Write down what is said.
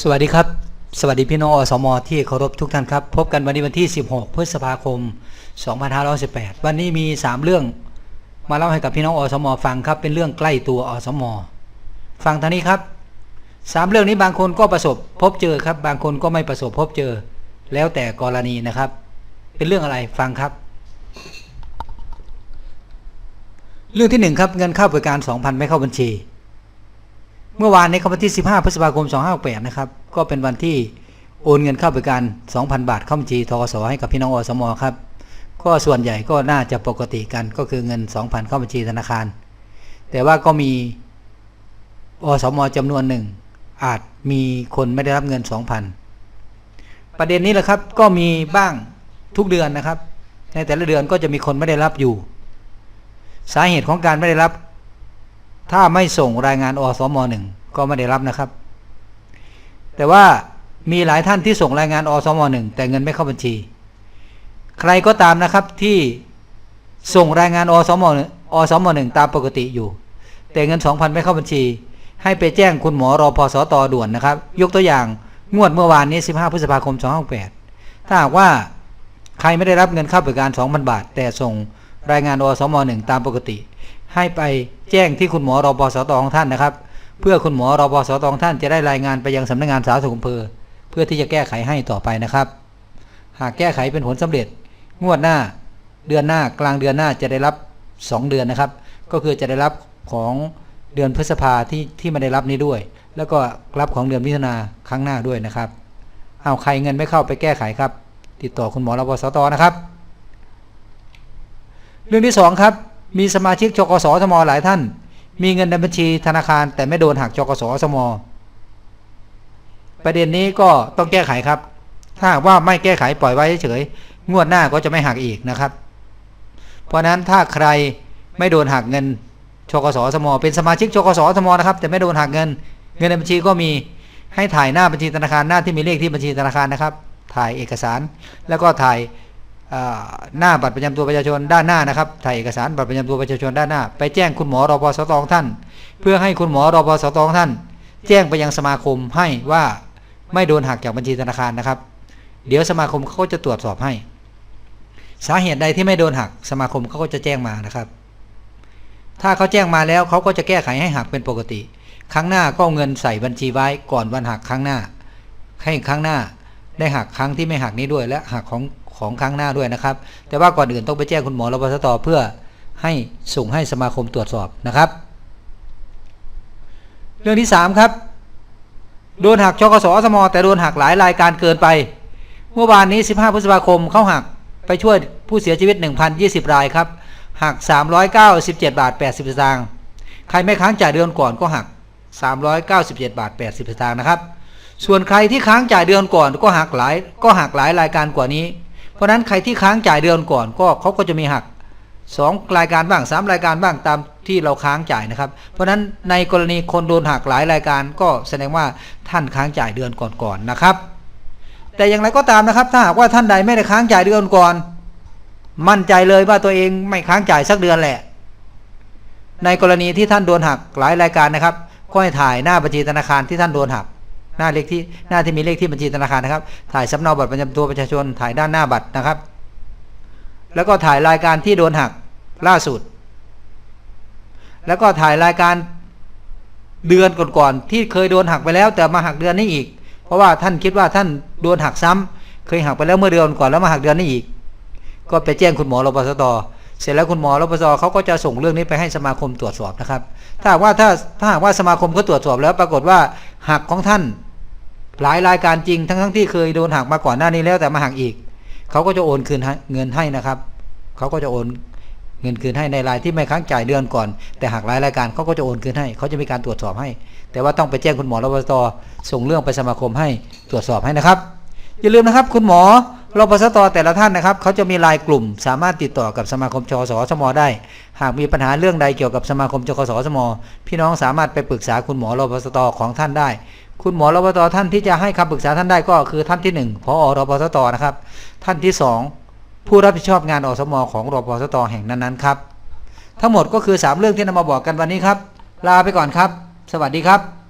สวัสดีครับ สวัสดีพี่น้องอสมที่เคารพทุกท่านครับ พบกันวันนี้วันที่ 16 พฤษภาคม 2518 วันนี้มี 3 เรื่อง มาเล่าให้กับพี่น้องอสมฟังครับ เป็นเรื่องใกล้ตัวอสมฟังทางนี้ครับสามเรื่องนี้บางคนก็ประสบพบเจอครับ บางคนก็ไม่ประสบพบเจอ แล้วแต่กรณีนะครับ เป็นเรื่องอะไรฟังครับ เรื่องที่หนึ่งครับเงินเข้าบริการ 2,000 ไม่เข้าบัญชี เมื่อวานในครับวันที่ 15 พฤษภาคม 2568 นะครับ ก็เป็นวันที่โอนเงินเข้าบริการ 2,000 บาทเข้าบัญชีทกสให้กับพี่น้องอสมครับ ก็ส่วนใหญ่ก็น่าจะปกติกันก็คือเงิน 2,000 เข้าบัญชีธนาคาร แต่ว่าก็มีอสมจำนวนหนึ่ง อาจมีคนไม่ได้รับเงิน 2,000 ประเด็นนี้แหละครับก็มีบ้างทุกเดือนนะครับ ในแต่ละเดือนก็จะมีคนไม่ได้รับอยู่ สาเหตุของการไม่ได้รับ ถ้าไม่ส่งรายงานอสมหนึ่งก็ไม่ได้รับนะครับ แต่ว่ามีหลายท่านที่ส่งรายงานอสมหนึ่งแต่เงินไม่เข้าบัญชี ใครก็ตามนะครับที่ส่งรายงานอสมอสมหนึ่งตามปกติอยู่ แต่เงิน2,000ไม่เข้าบัญชี ให้ไปแจ้งคุณหมอรอพสตด่วนนะครับ ยกตัวอย่างงวดเมื่อวานนี้ 15 พฤษภาคม 2568 ถ้าหากว่าใครไม่ได้รับเงินเข้าบริการ 2,000 บาท แต่ส่งรายงานอสมหนึ่งตามปกติ ให้ไปแจ้งที่คุณหมอรอปสตของท่านนะครับ เพื่อคุณหมอรอปสตของท่านจะได้รายงานไปยังสำนักงานสาธารณสุขอำเภอ เพื่อที่จะแก้ไขให้ต่อไปนะครับ หากแก้ไขเป็นผลสำเร็จ งวดหน้า เดือนหน้ากลางเดือนหน้าจะได้รับ 2 เดือนนะครับ ก็คือจะได้รับของเดือนพฤษภาที่ที่ไม่ได้รับนี้ด้วย แล้วก็รับของเดือนมิถุนาครั้งหน้าด้วยนะครับ เอาใครเงินไม่เข้าไปแก้ไขครับ ติดต่อคุณหมอรปสตนะครับ เรื่องที่สองครับ มีสมาชิกจกสสมหลายท่าน มีเงินในบัญชีธนาคาร แต่ไม่โดนหักจกสสมประเด็นนี้ก็ต้องแก้ไขครับ ถ้าว่าไม่แก้ไขปล่อยไว้เฉยงวดหน้าก็จะไม่หักอีกนะครับ เพราะฉะนั้นถ้าใครไม่โดนหักเงินชกสสมเป็นสมาชิกชกสสมนะครับ แต่ไม่โดนหักเงิน เงินในบัญชีก็มีให้ถ่ายหน้าบัญชีธนาคารหน้าที่มีเลขที่บัญชีธนาคารนะครับ ถ่ายเอกสารแล้วก็ถ่าย หน้าบัตรประจำตัวประชาชนด้านหน้านะครับถ่ายเอกสารบัตรประจำตัวประชาชนด้านหน้า ไปแจ้งคุณหมอรอพสตองท่าน เพื่อให้คุณหมอรอพสตองท่าน แจ้งไปยังสมาคมให้ว่าไม่โดนหักจากบัญชีธนาคารนะครับ เดี๋ยวสมาคมเขาจะตรวจสอบให้ สาเหตุใดที่ไม่โดนหักสมาคมเขาก็จะแจ้งมานะครับ ถ้าเขาแจ้งมาแล้วเขาก็จะแก้ไขให้หักเป็นปกติ ครั้งหน้าก็เอาเงินใส่บัญชีไว้ก่อนวันหักครั้งหน้าให้ครั้งหน้าได้หักครั้งที่ไม่หักนี้ด้วยและหักของ ของครั้งหน้าด้วยนะครับ แต่ว่าก่อนอื่นต้องไปแจ้งคุณหมอรพสตเพื่อให้ส่งให้สมาคมตรวจสอบนะครับ เรื่องที่สามครับ โดนหักชกสสมแต่โดนหักหลายรายการเกินไป เมื่อวานนี้ 15 พฤษภาคมเขาหักไปช่วยผู้เสียชีวิต 1,020 รายครับ หัก 397 บาท 80 สตางค์ ใครไม่ค้างจ่ายเดือนก่อนก็หัก 397 บาท 80 สตางค์นะครับ ส่วนใครที่ค้างจ่ายเดือนก่อนก็หักหลายก็หักหลายรายการกว่านี้ เพราะฉะนั้นใครที่ค้างจ่ายเดือนก่อนก็เขาก็จะมีหัก 2 รายการบ้าง 3 รายการบ้างตามที่เราค้างจ่ายนะครับ เพราะฉะนั้นในกรณีคนโดนหักหลายรายการ ก็แสดงว่าท่านค้างจ่ายเดือนก่อนๆนะครับ แต่อย่างไรก็ตามนะครับ ถ้าหากว่าท่านใดไม่ได้ค้างจ่ายเดือนก่อน มั่นใจเลยว่าตัวเองไม่ค้างจ่ายสักเดือนแหละ ในกรณีที่ท่านโดนหักหลายรายการนะครับก็ให้ถ่ายหน้าบัญชีธนาคารที่ท่านโดนหัก หน้าเลขที่หน้าที่มีเลขที่บัญชีธนาคารนะครับ ถ่ายสำเนาบัตรประจำตัวประชาชนถ่ายด้านหน้าบัตรนะครับ แล้วก็ถ่ายรายการที่โดนหักล่าสุด แล้วก็ถ่ายรายการเดือนก่อนๆที่เคยโดนหักไปแล้ว แต่มาหักเดือนนี้อีก เพราะว่าท่านคิดว่าท่านโดนหักซ้ำเคยหักไปแล้วเมื่อเดือนก่อนแล้วมาหักเดือนนี้อีก ก็ไปแจ้งคุณหมอรปสตเสร็จแล้วคุณหมอรปสเขาก็จะส่งเรื่องนี้ไปให้สมาคมตรวจสอบนะครับ ถ้าหากว่าถ้าถ้าหากว่าสมาคมเขาตรวจสอบแล้วปรากฏว่า หักของท่าน หลายรายการจริงทั้งทั้งที่เคยโดนหักมาก่อนหน้านี้แล้วแต่มาหักอีก เขาก็จะโอนคืนเงินให้นะครับ เขาก็จะโอนเงินคืนให้ในรายที่ไม่ค้างจ่ายเดือนก่อน แต่หากหลายรายการเขาก็จะโอนคืนให้ เขาจะมีการตรวจสอบให้ แต่ว่าต้องไปแจ้งคุณหมอรปตส่งเรื่องไปสมาคมให้ตรวจสอบให้นะครับ อย่าลืมนะครับ คุณหมอ รปสตแต่ละท่านนะครับเขาจะมีลายกลุ่ม สามารถติดต่อกับสมาคมจสสมได้ หากมีปัญหาเรื่องใดเกี่ยวกับสมาคมจกสสมพี่น้องสามารถไปปรึกษาคุณหมอรปสตของท่านได้ คุณหมอรปสตท่านที่จะให้คำปรึกษาท่านได้ก็คือท่านที่หนึ่งพอรปสตนะครับ ท่านที่สองผู้รับผิดชอบงานอสมของรปสตแห่งนั้นๆครับทั้งหมดก็คือ 3 เรื่องที่นำมาบอกกันวันนี้ครับ ลาไปก่อนครับ สวัสดีครับ